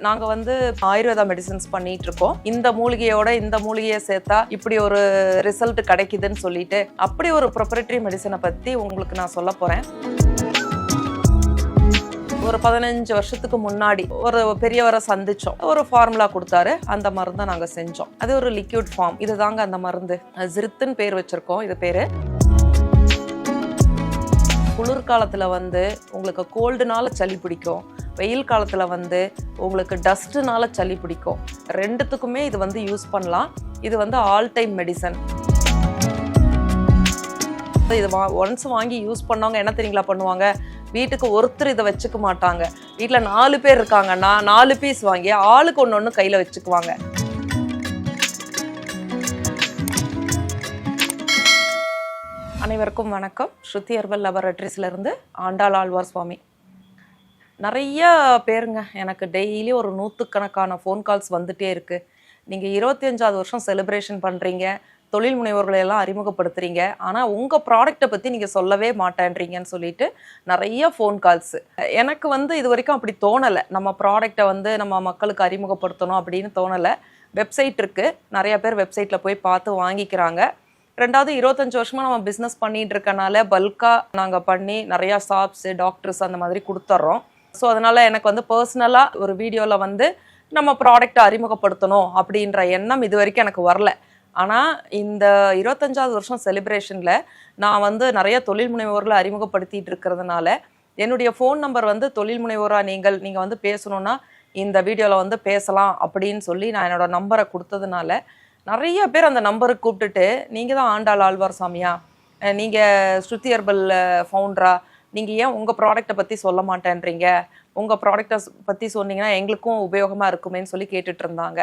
நாங்கள் வந்து ஆயுர்வேதா மெடிசன்ஸ் பண்ணிட்டு இருக்கோம் இந்த மூலிகையோட இந்த மூலிகையை சேர்த்தா இப்படி ஒரு ரிசல்ட் கிடைக்குதுன்னு சொல்லிட்டு அப்படி ஒரு ப்ரொப்ரேட்டரி மெடிசனை பற்றி உங்களுக்கு நான் சொல்ல போகிறேன் ஒரு பதினஞ்சு வருஷத்துக்கு முன்னாடி ஒரு பெரியவரை சந்திச்சோம். ஒரு ஃபார்முலா கொடுத்தாரு. அந்த மருந்தை நாங்க செஞ்சோம். அது ஒரு லிக்யூட் ஃபார்ம் இதுதாங்க அந்த மருந்து. ஜிருத்துன்னு பேர் வச்சிருக்கோம். இது பேரு. குளிர்காலத்துல வந்து உங்களுக்கு கோல்டுனால சளி பிடிக்கும். வெயில் காலத்தில் வந்து உங்களுக்கு டஸ்ட்டுனால சளி பிடிக்கும். ரெண்டுத்துக்குமே இது வந்து யூஸ் பண்ணலாம். இது வந்து ஆல் டைம் மெடிசன் இது வா ஒன்ஸ் வாங்கி யூஸ் பண்ணவங்க என்ன தெரியுங்களா பண்ணுவாங்க? வீட்டுக்கு ஒருத்தர் இதை வச்சுக்க மாட்டாங்க. வீட்டில் நாலு பேர் இருக்காங்கன்னா நாலு பீஸ் வாங்கி ஆளுக்கு ஒன்று ஒன்று கையில் வச்சுக்குவாங்க. அனைவருக்கும் வணக்கம். ஸ்ருதி ஹெர்பல் லெபரட்டரிஸ்லேருந்து ஆண்டாள் ஆழ்வார் சுவாமி. நிறைய பேருங்க. எனக்கு டெய்லி ஒரு நூற்றுக்கணக்கான ஃபோன் கால்ஸ் வந்துட்டே இருக்குது நீங்கள் இருபத்தி அஞ்சாவது வருஷம் செலிப்ரேஷன் பண்ணுறீங்க தொழில் முனைவோர்களை எல்லாம் அறிமுகப்படுத்துறீங்க. ஆனால் உங்கள் ப்ராடக்ட்டை பற்றி நீங்கள் சொல்லவே மாட்டேன்றீங்கன்னு சொல்லிட்டு நிறைய ஃபோன் கால்ஸு எனக்கு வந்து இது வரைக்கும் அப்படி தோணலை. நம்ம ப்ராடக்ட்டை வந்து நம்ம மக்களுக்கு அறிமுகப்படுத்தணும் அப்படின்னு தோணலை. வெப்சைட் இருக்குது நிறையா பேர் வெப்சைட்டில் போய் பார்த்து வாங்கிக்கிறாங்க. ரெண்டாவது இருபத்தஞ்சி வருஷமாக நம்ம பிஸ்னஸ் பண்ணிகிட்டு இருக்கனால பல்காக நாங்கள் பண்ணி நிறையா ஷாப்ஸு டாக்டர்ஸ் அந்த மாதிரி கொடுத்துட்றோம் ஸோ அதனால் எனக்கு வந்து பர்சனலாக ஒரு வீடியோவில் வந்து நம்ம ப்ராடக்ட்டை அறிமுகப்படுத்தணும் அப்படின்ற எண்ணம் இது வரைக்கும் எனக்கு வரல. ஆனால் இந்த இருபத்தஞ்சாவது வருஷம் செலிப்ரேஷனில் நான் வந்து நிறைய தொழில் முனைவோர்களை அறிமுகப்படுத்திட்டு இருக்கிறதுனால என்னுடைய ஃபோன் நம்பர் வந்து தொழில் முனைவோராக நீங்கள் நீங்கள் வந்து பேசணுன்னா இந்த வீடியோவில் வந்து பேசலாம் அப்படின்னு சொல்லி நான் என்னோடய நம்பரை கொடுத்ததுனால நிறைய பேர் அந்த நம்பருக்கு கூப்பிட்டுட்டு நீங்கள் தான் ஆண்டாள் ஆழ்வார் சாமியா? நீங்கள் ஸ்ருதி ஹெர்பல் ஃபவுண்டரா நீங்கள் ஏன் உங்கள் ப்ராடக்ட்டை பற்றி சொல்ல மாட்டேன்றீங்க? உங்கள் ப்ராடக்டை பற்றி சொன்னீங்கன்னா எங்களுக்கும் உபயோகமாக இருக்குமேன்னு சொல்லி கேட்டுட்டு இருந்தாங்க.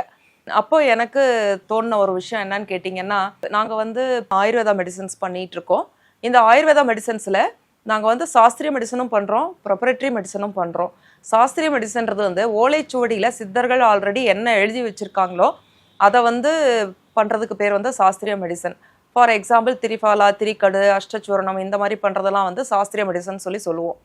அப்போ எனக்கு தோணின ஒரு விஷயம் என்னன்னு கேட்டிங்கன்னா நாங்கள் வந்து ஆயுர்வேதா மெடிசன்ஸ் பண்ணிகிட்டு இருக்கோம். இந்த ஆயுர்வேதா மெடிசன்ஸில் நாங்கள் வந்து சாஸ்திரிய மெடிசனும் பண்ணுறோம் ப்ரொப்பரேட்ரி மெடிசனும் பண்ணுறோம் சாஸ்திரிய மெடிசன்றது வந்து ஓலைச்சுவடியில் சித்தர்கள் ஆல்ரெடி என்ன எழுதி வச்சுருக்காங்களோ அதை வந்து பண்ணுறதுக்கு பேர் வந்து சாஸ்திரிய medicine for example triphala trikatu ashtachurnam இந்த மாதிரி பண்ணுறதெல்லாம் வந்து சாஸ்திரிய மெடிசன் சொல்லி சொல்லுவோம்.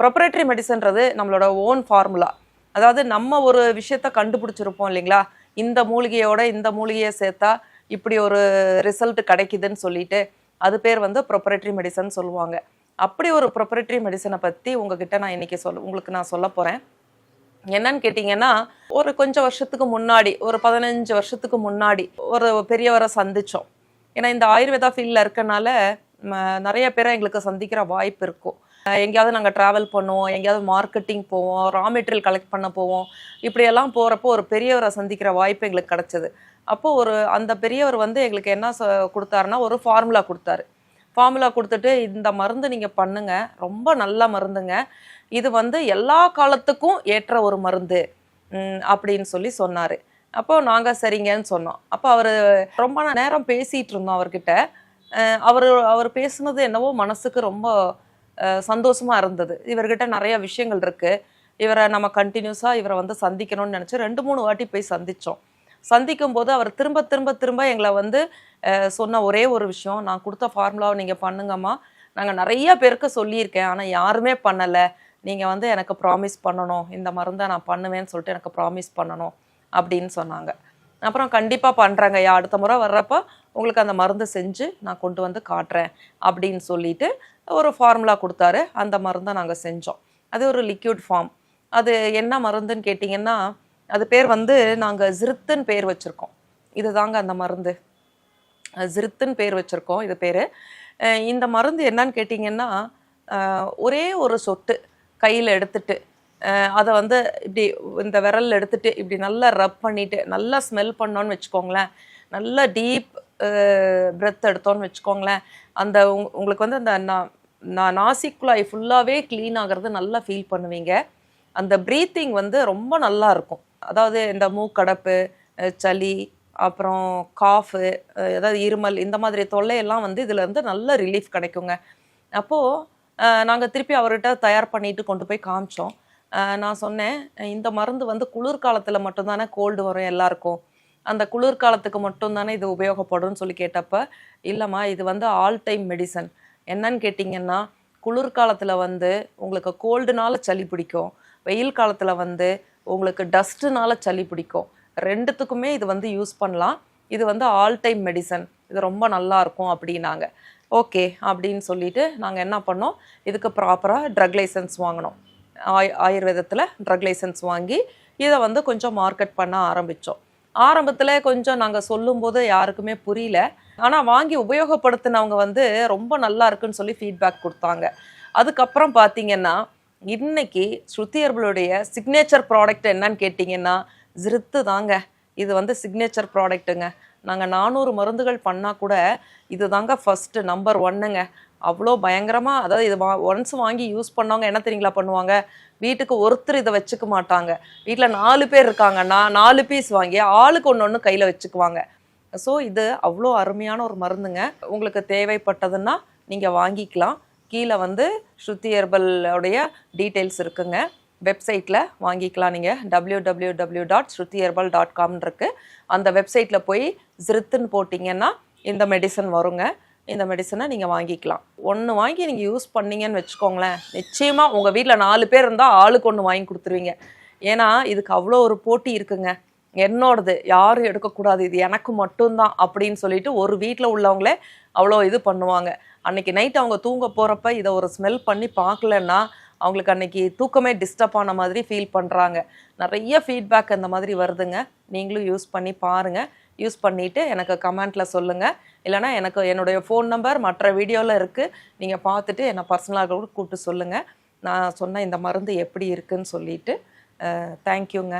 ப்ரொப்ரேட்டரி மெடிசன்றது நம்மளோட ஓன் ஃபார்முலா அதாவது நம்ம ஒரு விஷயத்த கண்டுபிடிச்சிருப்போம் இல்லைங்களா? இந்த மூலிகையோட இந்த மூலிகையை சேர்த்தா இப்படி ஒரு ரிசல்ட் கிடைக்குதுன்னு சொல்லிட்டு அது பேர் வந்து ப்ரொப்ரேட்டரி மெடிசன் சொல்லுவாங்க. அப்படி ஒரு ப்ரொப்ரேட்டரி மெடிசனை பற்றி உங்ககிட்ட நான் இன்றைக்கி சொல் உங்களுக்கு நான் சொல்ல போகிறேன் என்னன்னு கேட்டிங்கன்னா ஒரு கொஞ்சம் வருஷத்துக்கு முன்னாடி ஒரு பதினஞ்சு வருஷத்துக்கு முன்னாடி ஒரு பெரியவரை சந்தித்தோம் ஏன்னா இந்த ஆயுர்வேதா ஃபீல்டில் இருக்கனால நிறைய பேரை எங்களுக்கு சந்திக்கிற வாய்ப்பு இருக்கும். எங்கேயாவது நாங்கள் ட்ராவல் பண்ணுவோம் எங்கேயாவது மார்க்கெட்டிங் போவோம் ரா மெட்டீரியல் கலெக்ட் பண்ண போவோம். இப்படியெல்லாம் போகிறப்போ ஒரு பெரியவரை சந்திக்கிற வாய்ப்பு எங்களுக்கு கிடச்சிது. அப்போது ஒரு அந்த பெரியவர் வந்து எங்களுக்கு என்ன சொ- கொடுத்தாருன்னா ஒரு ஃபார்முலா கொடுத்தாரு. ஃபார்முலா கொடுத்துட்டு இந்த மருந்து நீங்கள் பண்ணுங்க ரொம்ப நல்ல மருந்துங்க. இது வந்து எல்லா காலத்துக்கும் ஏற்ற ஒரு மருந்து. அப்படின்னு சொல்லி சொன்னார். அப்போ நாங்கள் சரிங்கன்னு சொன்னோம். அப்போ அவர் ரொம்ப நேரம் பேசிகிட்டு இருந்தோம் அவர்கிட்ட. அவர் அவர் பேசுனது என்னவோ மனசுக்கு ரொம்ப சந்தோஷமாக இருந்தது. இவர்கிட்ட நிறைய விஷயங்கள் இருக்குது இவரை நம்ம கண்டினியூஸாக இவரை வந்து சந்திக்கணும்னு நினச்சி ரெண்டு மூணு வாட்டி போய் சந்தித்தோம் சந்திக்கும் போது அவர் திரும்ப திரும்ப திரும்ப எங்களை வந்து சொன்ன ஒரே ஒரு விஷயம். நான் கொடுத்த ஃபார்முலாவை நீங்கள் பண்ணுங்கம்மா. நாங்கள் நிறைய பேருக்கு சொல்லியிருக்கேன். ஆனால் யாருமே பண்ணலை. நீங்கள் வந்து எனக்கு ப்ராமிஸ் பண்ணணும். இந்த மருந்தை நான் பண்ணுவேன்னு சொல்லிட்டு எனக்கு ப்ராமிஸ் பண்ணணும். அப்படின்னு சொன்னாங்க. அப்புறம் கண்டிப்பாக பண்ணுறேங்க ஐயா. அடுத்த முறை வர்றப்போ உங்களுக்கு அந்த மருந்து செஞ்சு நான் கொண்டு வந்து காட்டுறேன் அப்படின்னு சொல்லிட்டு ஒரு ஃபார்முலா கொடுத்தாரு. அந்த மருந்தை நாங்கள் செஞ்சோம். அது ஒரு லிக்யூட் ஃபார்ம் அது என்ன மருந்துன்னு கேட்டிங்கன்னா அது பேர் வந்து நாங்கள் ஜிருத்துன்னு பேர் வச்சுருக்கோம். இதுதாங்க அந்த மருந்து. ஜிருத்துன்னு பேர் வச்சுருக்கோம். இது பேர். இந்த மருந்து என்னன்னு கேட்டிங்கன்னா ஒரே ஒரு சொட்டு கையில் எடுத்துட்டு அதை வந்து இப்படி இந்த விரல் எடுத்துட்டு இப்படி நல்லா ரப் பண்ணிட்டு நல்லா ஸ்மெல் பண்ணோன்னு வச்சுக்கோங்களேன். நல்லா டீப் பிரெத் எடுத்தோன்னு வச்சுக்கோங்களேன். அந்த உங்களுக்கு வந்து அந்த நான் நாசிக்குழாய் ஃபுல்லாகவே க்ளீன் ஆகிறது நல்லா ஃபீல் பண்ணுவீங்க. அந்த ப்ரீத்திங் வந்து ரொம்ப நல்லா இருக்கும். அதாவது இந்த மூக்கடப்பு சளி அப்புறம் காஃபு ஏதாவது இருமல் இந்த மாதிரி தொல்லையெல்லாம் வந்து இதுலேருந்து நல்ல ரிலீஃப் கிடைக்குங்க. அப்போது நாங்கள் திருப்பி அவர்கிட்ட தயார் பண்ணிட்டு கொண்டு போய் காமிச்சோம். நான் சொன்னேன் இந்த மருந்து வந்து குளிர்காலத்தில் மட்டும்தானே கோல்டு வரும் எல்லாருக்கும். அந்த குளிர்காலத்துக்கு மட்டும்தானே இது உபயோகப்படும்னு சொல்லி கேட்டப்ப இல்லைம்மா இது வந்து ஆல் டைம் மெடிசன் என்னன்னு கேட்டிங்கன்னா குளிர்காலத்தில் வந்து உங்களுக்கு கோல்டுனால சளி பிடிக்கும். வெயில் காலத்தில் வந்து உங்களுக்கு டஸ்ட்டுனால சளி பிடிக்கும். ரெண்டுத்துக்குமே இது வந்து யூஸ் பண்ணலாம். இது வந்து ஆல் டைம் மெடிசன் இது ரொம்ப நல்லா இருக்கும் அப்படின்னாங்க. ஓகே அப்படின்னு சொல்லிட்டு நாங்கள் என்ன பண்ணோம்? இதுக்கு ப்ராப்பராக ட்ரக் லைசன்ஸ் வாங்கினோம். ஆய் ஆயுர்வேதத்தில் ட்ரக் லைசன்ஸ் வாங்கி இதை வந்து கொஞ்சம் மார்க்கெட் பண்ண ஆரம்பித்தோம் ஆரம்பத்தில் கொஞ்சம் நாங்கள் சொல்லும்போது யாருக்குமே புரியல. ஆனால் வாங்கி உபயோகப்படுத்தினவங்க வந்து ரொம்ப நல்லா இருக்குன்னு சொல்லி ஃபீட்பேக் கொடுத்தாங்க. அதுக்கப்புறம் பார்த்தீங்கன்னா இன்னைக்கு ஸ்ருதி சிக்னேச்சர் ப்ராடக்ட் என்னன்னு கேட்டிங்கன்னா ஜிருத்து தாங்க இது வந்து சிக்னேச்சர் ப்ராடக்ட்டுங்க நாங்கள் நானூறு மருந்துகள் பண்ணால் கூட இது தாங்க ஃபஸ்ட்டு நம்பர் ஒன்னுங்க அவ்வளோ பயங்கரமாக அதாவது இது வா ஒன்ஸ் வாங்கி யூஸ் பண்ணவங்க என்ன தெரியுங்களா பண்ணுவாங்க? வீட்டுக்கு ஒருத்தர் இதை வச்சுக்க மாட்டாங்க. வீட்டில் நாலு பேர் இருக்காங்கன்னா நாலு பீஸ் வாங்கி ஆளுக்கு ஒன்று ஒன்று கையில் வச்சுக்குவாங்க. ஸோ இது அவ்வளோ அருமையான ஒரு மருந்துங்க. உங்களுக்கு தேவைப்பட்டதுன்னா நீங்கள் வாங்கிக்கலாம். கீழே வந்து ஸ்ருதி ஹெர்பலோடைய டீட்டெயில்ஸ் இருக்குங்க. வெப்சைட்டில் வாங்கிக்கலாம். நீங்கள் W W W dot Shruti herbal dot காம்னு இருக்குது அந்த வெப்சைட்டில் போய் ஜிருத்துன்னு போட்டிங்கன்னா இந்த மெடிசன் வருங்க. இந்த மெடிசனை நீங்கள் வாங்கிக்கலாம். ஒன்று வாங்கி நீங்கள் யூஸ் பண்ணீங்கன்னு வச்சுக்கோங்களேன் நிச்சயமாக உங்கள் வீட்டில் நாலு பேர் இருந்தால் ஆளுக்கு ஒன்று வாங்கி கொடுத்துருவீங்க. ஏன்னா இதுக்கு அவ்வளோ ஒரு போட்டி இருக்குங்க. என்னோடது யாரும் எடுக்கக்கூடாது. இது எனக்கு மட்டும்தான் அப்படின்னு சொல்லிட்டு ஒரு வீட்டில் உள்ளவங்களே அவ்வளோ இது பண்ணுவாங்க. அன்னைக்கு நைட் அவங்க தூங்க போகிறப்ப இதை ஒரு ஸ்மெல் பண்ணி பார்க்கலன்னா அவங்களுக்கு அன்னைக்கு தூக்கமே டிஸ்டர்ப் ஆன மாதிரி ஃபீல் பண்ணுறாங்க நிறைய ஃபீட்பேக் அந்த மாதிரி வருதுங்க. நீங்களும் யூஸ் பண்ணி பாருங்கள் யூஸ் பண்ணிவிட்டு எனக்கு கமெண்ட்டில் சொல்லுங்கள் இல்லைனா எனக்கு என்னுடைய ஃபோன் நம்பர் மற்ற வீடியோவில் இருக்குது நீங்கள் பார்த்துட்டு என்னை பர்சனலாக கூட கூப்பிட்டு சொல்லுங்கள் நான் சொன்ன இந்த மருந்து எப்படி இருக்குன்னு சொல்லிட்டு தேங்க்யூங்க